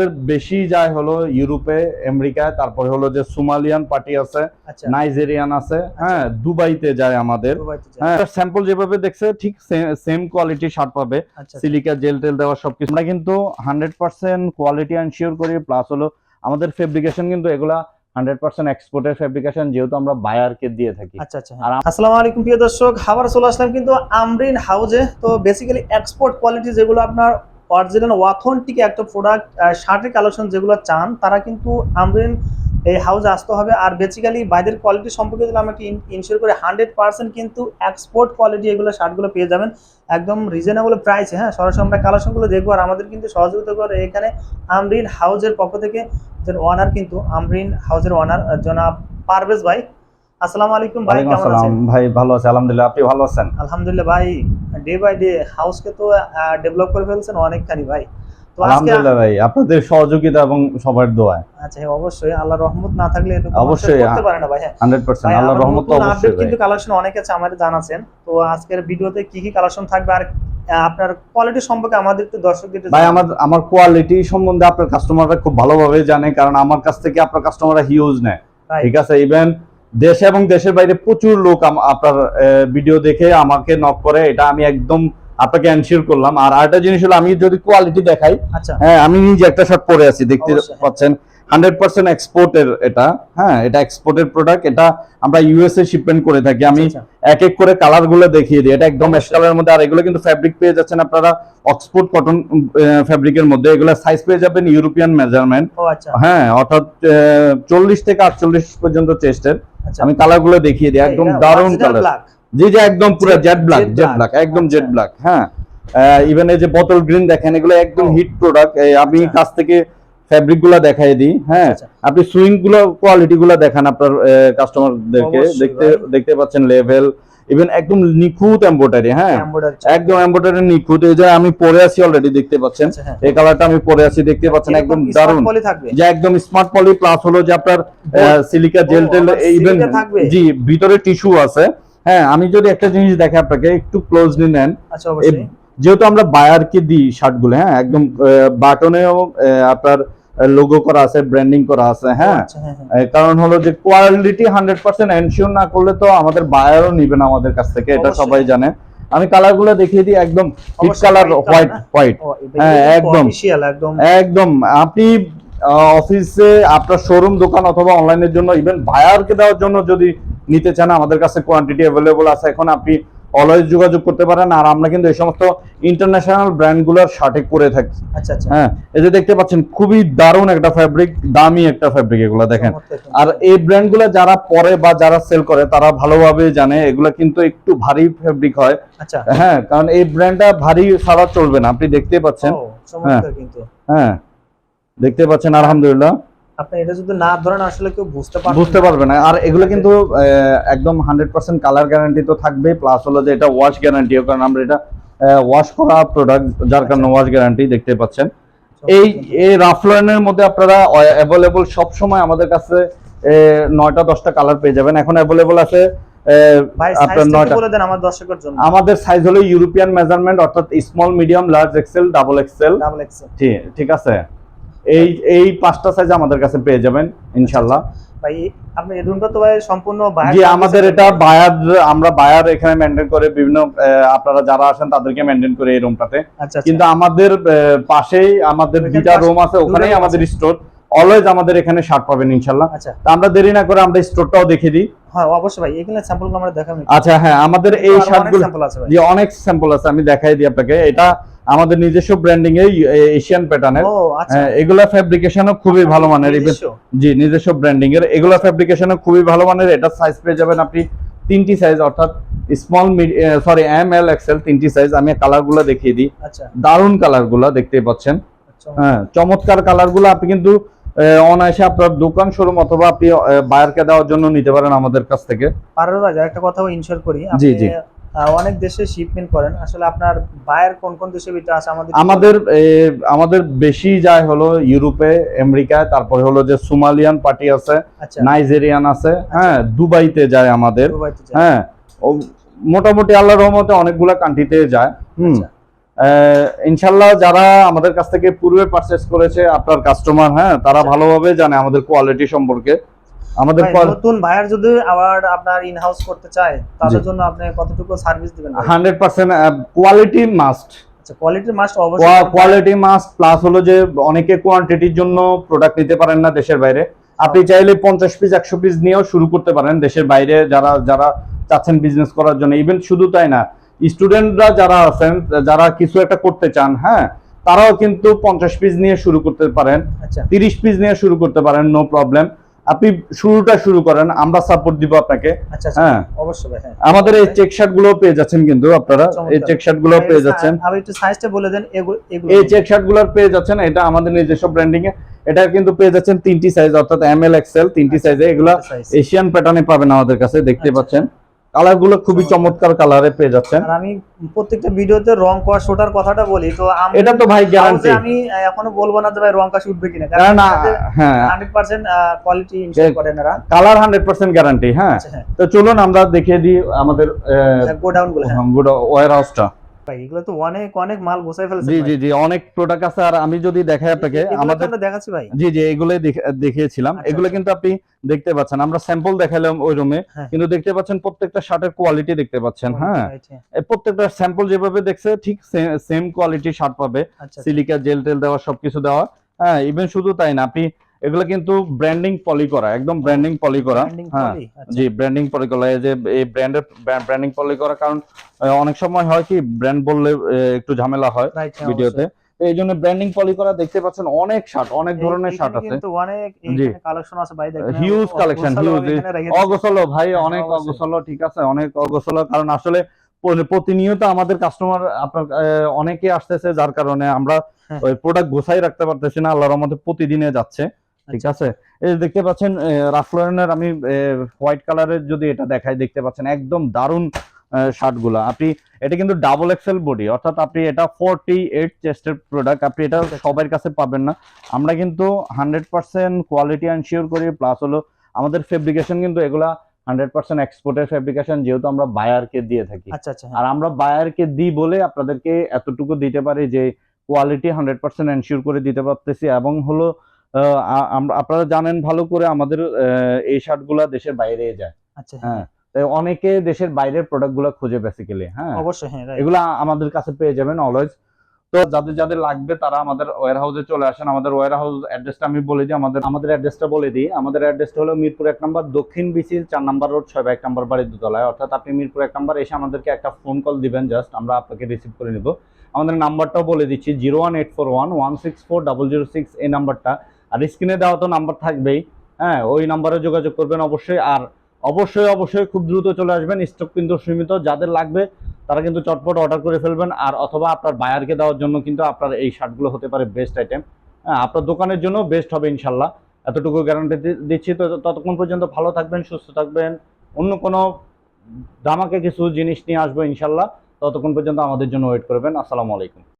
আমাদের বেশি যায় হলো ইউরোপে আমেরিকায় তারপরে হলো যে সোমালিয়ান পার্টি আছে আচ্ছা। নাইজেরিয়ান আছে হ্যাঁ দুবাইতে যায় আমাদের। হ্যাঁ স্যাম্পল যেভাবে দেখছে ঠিক সেম কোয়ালিটি শার্ট পাবে। আচ্ছা সিলিকা জেল টেল দেওয়া সবকিছু। আমরা কিন্তু হান্ড্রেড পার্সেন্ট কোয়ালিটি এনশিওর করি প্লাস হলো আমাদের ফেব্রিকেশন কিন্তু এগুলা হান্ড্রেড পার্সেন্ট এক্সপোর্টের ফেব্রিকেশন যেহেতু আমরা বায়ারকে দিয়ে থাকি। আচ্ছা আচ্ছা। আর। আসসালামু আলাইকুম প্রিয় দর্শক। আবার চলে আসলাম কিন্তু আমরিন হাউজে তো বেসিক্যালি এক্সপোর্ট কোয়ালিটি যেগুলো আপনার অরিজিনাল অথেন্টিক একটা প্রোডাক্ট শার্টের কালেকশন যেগুলো চান, তারা কিন্তু আমরিন এই হাউজে আসতে হবে। আর বেসিক্যালি বাইরের কোয়ালিটি সম্পর্কে যদি আমরা ইনশিওর করি হান্ড্রেড পার্সেন্ট কিন্তু এক্সপোর্ট কোয়ালিটি এগুলো শার্টগুলো পেয়ে যাবেন। একদম রিজনেবল প্রাইসে হ্যাঁ? সরাসরি আমরা কালেকশনগুলো দেখব। আর আমাদের কিন্তু সহযোগিতা করে এখানে আমরিন হাউজের পক্ষ থেকে ওনার কিন্তু আমরিন হাউজের ওনার জনাব পারভেজ ভাই। আসসালামু আলাইকুম ভাই কেমন আছেন? ভাই ভালো আছে আলহামদুলিল্লাহ। আপনি ভালো আছেন? আলহামদুলিল্লাহ ভাই ডে বাই ডে হাউসকে তো ডেভেলপ করে ফেলছেন অনেকখানি ভাই। তো আলহামদুলিল্লাহ ভাই আপনাদের সহযোগিতা এবং সবার দোয়া আচ্ছা হ্যাঁ, অবশ্যই আল্লাহর রহমত না থাকলে এটা অবশ্যই, করতে পারে না ভাই হ্যাঁ। হান্ড্রেড পার্সেন্ট ভাই, আল্লাহর রহমত তো অবশ্যই। কিন্তু কালেকশন অনেক আছে আমাদের জানাছেন তো আজকের ভিডিওতে কি কি কালেকশন থাকবে আর আপনার কোয়ালিটি সম্পর্কে আমাদের একটু দর্শকদের ভাই আমার আমার কোয়ালিটি সম্বন্ধে আপনার কাস্টমাররা খুব ভালোভাবে জানে কারণ আমার কাছ থেকে আপনার কাস্টমাররা হিউজ নেয়। ঠিক আছে ইভেন দেশে এবং দেশের বাইরে প্রচুর লোক আপনার ভিডিও দেখে আমাকে নক করে। এটা আমি একদম আপনাকে এনশিওর করলাম। আর আরেকটা জিনিস হলো আমি যদি কোয়ালিটি দেখাই আচ্ছা। হ্যাঁ আমি নিজে একটা শার্ট পরে আছি দেখতে পাচ্ছেন। হান্ড্রেড পার্সেন্ট এক্সপোর্টের এটা হ্যাঁ এটা এক্সপোর্টের প্রোডাক্ট এটা আমরা ইউএসএ শিপমেন্ট করে থাকি। আমি আচ্ছা, এক এক করে কালারগুলো দেখিয়ে দিই। এটা একদম অ্যাশ কালারের মধ্যে আর এগুলো কিন্তু ফ্যাব্রিক পেয়ে যাচ্ছেন আপনারা অক্সফোর্ড কটন ফ্যাব্রিকের মধ্যে। এগুলো সাইজ পেয়ে যাবেন ইউরোপিয়ান মেজারমেন্ট আচ্ছা। হ্যাঁ অর্থাৎ চল্লিশ থেকে আটচল্লিশ পর্যন্ত চেস্টের আচ্ছা। আমি কালারগুলো দেখিয়ে দিই একদম দারুণ কালার। জি যে একদম পুরো জেড ব্ল্যাক জেড। ব্ল্যাক একদম আচ্ছা। জেড ব্ল্যাক হ্যাঁ ইভেন এই যে বোতল গ্রিন দেখেন এগুলো একদম হিট প্রোডাক্ট আমি আচ্ছা। কাছ থেকে ফ্যাব্রিকগুলা দেখাই দিই হ্যাঁ? আচ্ছা, আপনি সুইংগুলো কোয়ালিটি গুলো দেখান আপনার কাস্টমারদেরকে দেখতে দেখতে পাচ্ছেন লেভেল ইভেন একদম নিখুঁত এমব্রয়ডারি হ্যাঁ? একদম এমব্রয়ডারি নিখুঁত। এই যে আমি পরে আছি অলরেডি দেখতে পাচ্ছেন। আচ্ছা, হ্যাঁ। এই কালারটা আমি পরে আছি দেখতে পাচ্ছেন। একদম দারুণ। যে একদম স্মার্ট পলি প্লাস হলো যে আপনার সিলিকা জেল টেল ইভেন জি ভিতরে টিস্যু আছে। হ্যাঁ আমি যদি একটা জিনিস দেখে আপনাকে একটু ক্লোজলি নেন। আচ্ছা যেহেতু আমরা বায়ারকে দিই শার্টগুলো হ্যাঁ একদম বাটনেও আপনার লোগো করা আছে ব্র্যান্ডিং করা আছে হ্যাঁ? আচ্ছা হ্যাঁ হ্যাঁ। কারণ হলো যে কোয়ালিটি হান্ড্রেড পার্সেন্ট এনশিওর না করলে তো আমাদের বায়ারও নিবে না আমাদের কাছ থেকে এটা সবাই জানে। আমি কালারগুলো দেখিয়ে দিই একদম হিট কালার হোয়াইট হোয়াইট হ্যাঁ, একদম। একদম। একদম। আপনি অফিসে আপনার শোরুম দোকান অথবা অনলাইনের জন্য ইভেন বায়ারকে দেওয়ার জন্য যদি নিতে চান আমাদের কাছে কোয়ান্টিটি অ্যাভেলেবল আছে। এখন আপনি অলওয়েজ যোগাযোগ করতে পারেন আর আমরা কিন্তু এই সমস্ত ইন্টারন্যাশনাল ব্র্যান্ডগুলোর শার্টে করে থাকি। আচ্ছা আচ্ছা। হ্যাঁ এই যে দেখতে পাচ্ছেন খুবই দারুণ একটা ফ্যাব্রিক দামি একটা ফ্যাব্রিক এগুলো দেখেন। আর এই ব্র্যান্ডগুলো যারা পরে বা যারা সেল করে তারা ভালোভাবে জানে এগুলো কিন্তু একটু ভারী ফ্যাব্রিক হয়। আচ্ছা। হ্যাঁ কারণ এই ব্র্যান্ডটা ভারী ছাড়া চলবে না আপনি দেখতে পাচ্ছেন। কিন্তু। হ্যাঁ দেখতে পাচ্ছেন আলহামদুলিল্লাহ। আপনি এটা যদি না ধরেন আসলে কেউ বুঝতে পারবে বুঝতে পারবে না। আর এগুলো কিন্তু আহ, একদম হান্ড্রেড পার্সেন্ট কালার গ্যারান্টি তো থাকবে প্লাস হলো যে এটা ওয়াশ গ্যারান্টিও কারণ আমরা এটা ওয়াশ করা প্রোডাক্ট যার কারণে ওয়াশ গ্যারান্টি দেখতে পাচ্ছেন। এই এই রাফলাইনের মধ্যে আপনারা অ্যাভেলেবল সব সময় আমাদের কাছে নয়টা দশটা কালার পেয়ে যাবেন। এখন অ্যাভেলেবল আছে আমাদের সাইজ হলো ইউরোপিয়ান মেজারমেন্ট অর্থাৎ small medium large XL double XL double XL ঠিক আছে? এই এই পাঁচটা সাইজ আমাদের কাছে পেয়ে যাবেন ইনশাল্লাহ ভাই আপনি তো ভাই সম্পূর্ণ জি আমাদের এটা বায়ার আমরা বায়ার এখানে করে বিভিন্ন আপনারা যারা আসেন তাদেরকে করে এই রুমটাতে আচ্ছা কিন্তু আমাদের পাশেই আমাদের দুইটা রুম আছে ওখানেই আমাদের স্টোর অলওয়েজ আমাদের এখানে শার্ট পাবেন ইনশাল্লাহ আচ্ছা। তা আমরা দেরি না করে আমরা স্টোরটাও দেখিয়ে দিই। হ্যাঁ অবশ্যই ভাই এখানে স্যাম্পলগুলো আমরা দেখাবো। আচ্ছা হ্যাঁ আমাদের এই শার্টগুলো অনেক স্যাম্পল আছে আমি দেখাই দিই আপনাকে। এটা আমাদের নিজস্ব ব্র্যান্ডিং এ এশিয়ান প্যাটার্নের আচ্ছা। এগুলা ফ্যাব্রিকেশনও খুবই ভালো মানের। জি নিজস্ব ব্র্যান্ডিং এর। এগুলো ফ্যাব্রিকেশনও খুবই ভালো মানের। এটা সাইজ পেয়ে যাবেন আপনি তিনটি সাইজ অর্থাৎ small sorry M L XL তিনটি সাইজ আমি কালারগুলো দেখিয়ে দিই। আচ্ছা। দারুণ কালারগুলা দেখতেই পাচ্ছেন। আচ্ছা। হ্যাঁ চমৎকার কালারগুলো আপনি কিন্তু অনায়াসে আপনার দোকান শোরুম অথবা আপনি বায়ারকে দেওয়ার জন্য নিতে পারেন আমাদের কাছ থেকে। পারবে ভাই একটা কথা ইনশিওর করি। জি, জি। অনেক দেশে শিপমেন্ট করেন। আসলে আপনার বায়ার কোন কোন দেশের ভিতরে আছে? আমাদের আমাদের আমাদের বেশি যায় হলো ইউরোপে আমেরিকায় তারপরে হলো যে সোমালিয়ান পার্টি আছে আচ্ছা। নাইজেরিয়ান আছে হ্যাঁ দুবাইতে যায় আমাদের। হ্যাঁ মোটামুটি আল্লাহর রহমতে অনেকগুলা কান্ট্রিতে যায়। হুম। আচ্ছা। ইনশাল্লাহ যারা আমাদের কাছ থেকে পূর্বে পারচেস করেছে আপনার কাস্টমার হ্যাঁ তারা আচ্ছা। ভালোভাবে জানে আমাদের কোয়ালিটি সম্পর্কে। আমাদের qual- নতুন বায়ার যদি আবার আপনার ইন হাউস করতে চায় তাদের জন্য আপনি কতটুকু সার্ভিস দিবেন? ভাই? Hundred percent quality must must অবশ্যই কোয়ালিটি মাস্ট প্লাস হলো যে অনেকে কোয়ান্টিটির জন্য প্রোডাক্ট নিতে পারেন না দেশের বাইরে। আপনি চাইলে পঞ্চাশ পিস একশো পিস নিয়েও শুরু করতে পারেন দেশের বাইরে যারা যারা চাচ্ছেন বিজনেস করার জন্য। ইভেন শুধু তাই না স্টুডেন্টরা যারা আছেন যারা কিছু একটা করতে চান হ্যাঁ তারাও কিন্তু পঞ্চাশ পিস নিয়ে শুরু করতে পারেন। আচ্ছা। তিরিশ পিস নিয়ে শুরু করতে পারেন নো প্রবলেম আপনি শুরুটা শুরু করেন আমরা সাপোর্ট দিব আপনাকে। আচ্ছা আচ্ছা। হ্যাঁ। অবশ্যই হ্যাঁ। আমাদের এই চেক শার্টগুলো পেয়ে যাচ্ছেন কিন্তু আপনারা। এই চেক শার্টগুলো পেয়ে যাচ্ছেন। আমি একটু সাইজটা বলে দেন এগুলো এগুলো এই চেক শার্টগুলো পেয়ে যাচ্ছেন এটা আমাদের নিজস্ব ব্র্যান্ডিং এ। এটা কিন্তু পেয়ে যাচ্ছেন তিনটি সাইজ অর্থাৎ এম এল এক্সেল তিনটি সাইজে এগুলা size। এশিয়ান প্যাটার্নে পাবেন আমাদের কাছে দেখতে আচ্ছা, পাচ্ছেন। কালারগুলো খুবই চমৎকার কালারে পেয়ে যাচ্ছেন। আর আমি প্রত্যেকটা ভিডিওতে রং করা শোটার কথাটা বলি তো এটা তো ভাই গ্যারান্টি আমি এখনও বলব না যে ভাই রং কাশ উঠবে কিনা। কারণ না হ্যাঁ। হান্ড্রেড পার্সেন্ট কোয়ালিটি ইনশিওর করেন এরা। কালার হান্ড্রেড পার্সেন্ট গ্যারান্টি হ্যাঁ। হ্যাঁ। তো চলুন আমরা দেখিয়ে দিই আমাদের গোডাউনগুলো হ্যাঁ। ওয়ার হাউসটা ভাই এগুলো তো অনেক অনেক মাল গোছাই ফেলছে জি জি জি অনেক প্রোডাক্ট আছে আর আমি যদি দেখাই আপনাকে আমাদের দেখাচ্ছি ভাই। জি জি এগুলোই দেখিয়েছিলাম। আচ্ছা, এগুলো আচ্ছা। কিন্তু আপনি দেখতে পাচ্ছেন। আমরা স্যাম্পল দেখালাম ওই রুমে হ্যাঁ। কিন্তু দেখতে পাচ্ছেন প্রত্যেকটা শার্টের কোয়ালিটি দেখতে পাচ্ছেন হ্যাঁ। প্রত্যেকটা স্যাম্পল যেভাবে দেখছে ঠিক সেম কোয়ালিটি শার্ট পাবে। সিলিকা জেল টেল দেওয়া সবকিছু দেওয়া হ্যাঁ ইভেন শুধু তাই না আপনি এগুলো কিন্তু ব্র্যান্ডিং পলি করা একদম ব্র্যান্ডিং পলি করা হ্যাঁ আচ্ছা। জি ব্র্যান্ডিং পলি করা এই যে এই ব্র্যান্ডের ব্র্যান্ডিং পলি করা কারণ অনেক সময় হয় কি ব্র্যান্ড বললে একটু ঝামেলা হয় হ্যাঁ, ভিডিওতে এই জন্য ব্র্যান্ডিং পলি করা দেখতে পাচ্ছেন অনেক শার্ট অনেক ধরনের শার্ট আছে কিন্তু অনেক। কালেকশন আছে ভাই দেখেন হিউজ কালেকশন হিউজ অগোছালো ভাই হ্যাঁ, অনেক। অগোছালো ঠিক আছে অনেক অগোছালো কারণ আসলে প্রতিনিয়ত আমাদের কাস্টমার আপনার অনেকে আসতেছে যার কারণে আমরা হ্যাঁ। ওই প্রোডাক্ট গোছাই রাখতে পারতেছি না আল্লাহর মধ্যে প্রতিদিনে যাচ্ছে ঠিক আচ্ছা। আছে এই দেখতে পাচ্ছেন রাফলোরেনের আমি হোয়াইট কালারের যদি এটা দেখাই দেখতে পাচ্ছেন একদম দারুণ শার্টগুলা আপনি এটা কিন্তু ডাবল এক্সেল বডি অর্থাৎ আপনি এটা ফোরটি এইট চেস্টের প্রোডাক্ট আপনি এটা আচ্ছা। সবার কাছে পাবেন না আমরা কিন্তু হান্ড্রেড পার্সেন্ট কোয়ালিটি এনশিওর করি প্লাস হলো আমাদের ফেব্রিকেশন কিন্তু এগুলা হান্ড্রেড পার্সেন্ট এক্সপোর্টের ফেব্রিকেশন যেহেতু আমরা বায়ারকে দিয়ে থাকি আচ্ছা আচ্ছা আর আমরা বায়ারকে দিই বলে আপনাদেরকে এতটুকু দিতে পারি যে কোয়ালিটি হান্ড্রেড পার্সেন্ট এনশিওর করে দিতে পারতেছি এবং হলো আপনারা জানেন ভালো করে আমাদের এই শার্টগুলা দেশের বাইরে যায়। আচ্ছা হ্যাঁ অনেকে দেশের বাইরের প্রোডাক্ট প্রোডাক্টগুলো খুঁজে বেসিক্যালি হ্যাঁ। অবশ্যই হ্যাঁ. এগুলা আমাদের কাছে পেয়ে যাবেন অলওয়েজ তো যাদের যাদের লাগবে তারা আমাদের ওয়ার হাউসে চলে আসেন। আমাদের ওয়ার হাউস অ্যাড্রেসটা আমি বলে দিই আমাদের আমাদের অ্যাড্রেসটা বলে দিই। আমাদের অ্যাড্রেসটা হলো মিরপুর এক নম্বর দক্ষিণ বিসি চার নম্বর রোড ছয় বা এক নম্বর বাড়ির দোতলায়। অর্থাৎ আপনি মিরপুর এক নম্বর এসে আমাদেরকে একটা ফোন কল দিবেন জাস্ট আমরা আপনাকে রিসিভ করে নিব। আমাদের নাম্বারটাও বলে দিচ্ছি zero one eight four one one six four double zero six এই নাম্বারটা আর স্ক্রিনে দেওয়া তো নাম্বার থাকবেই। হ্যাঁ ওই নাম্বারে যোগাযোগ করবেন অবশ্যই। আর অবশ্যই অবশ্যই খুব দ্রুত চলে আসবেন। স্টক কিন্তু সীমিত, যাদের লাগবে তারা কিন্তু চটপট অর্ডার করে ফেলবেন। আর অথবা আপনার বায়ারকে দেওয়ার জন্য কিন্তু আপনার এই শার্টগুলো হতে পারে বেস্ট আইটেম হ্যাঁ আপনার দোকানের জন্য বেস্ট হবে ইনশাল্লাহ এতটুকু গ্যারান্টি দিচ্ছি। তো ততক্ষণ পর্যন্ত ভালো থাকবেন, সুস্থ থাকবেন। অন্য কোনো দামাকে কিছু জিনিস নিয়ে আসব ইনশাল্লাহ ততক্ষণ পর্যন্ত আমাদের জন্য ওয়েট করবেন। আসসালামু আলাইকুম।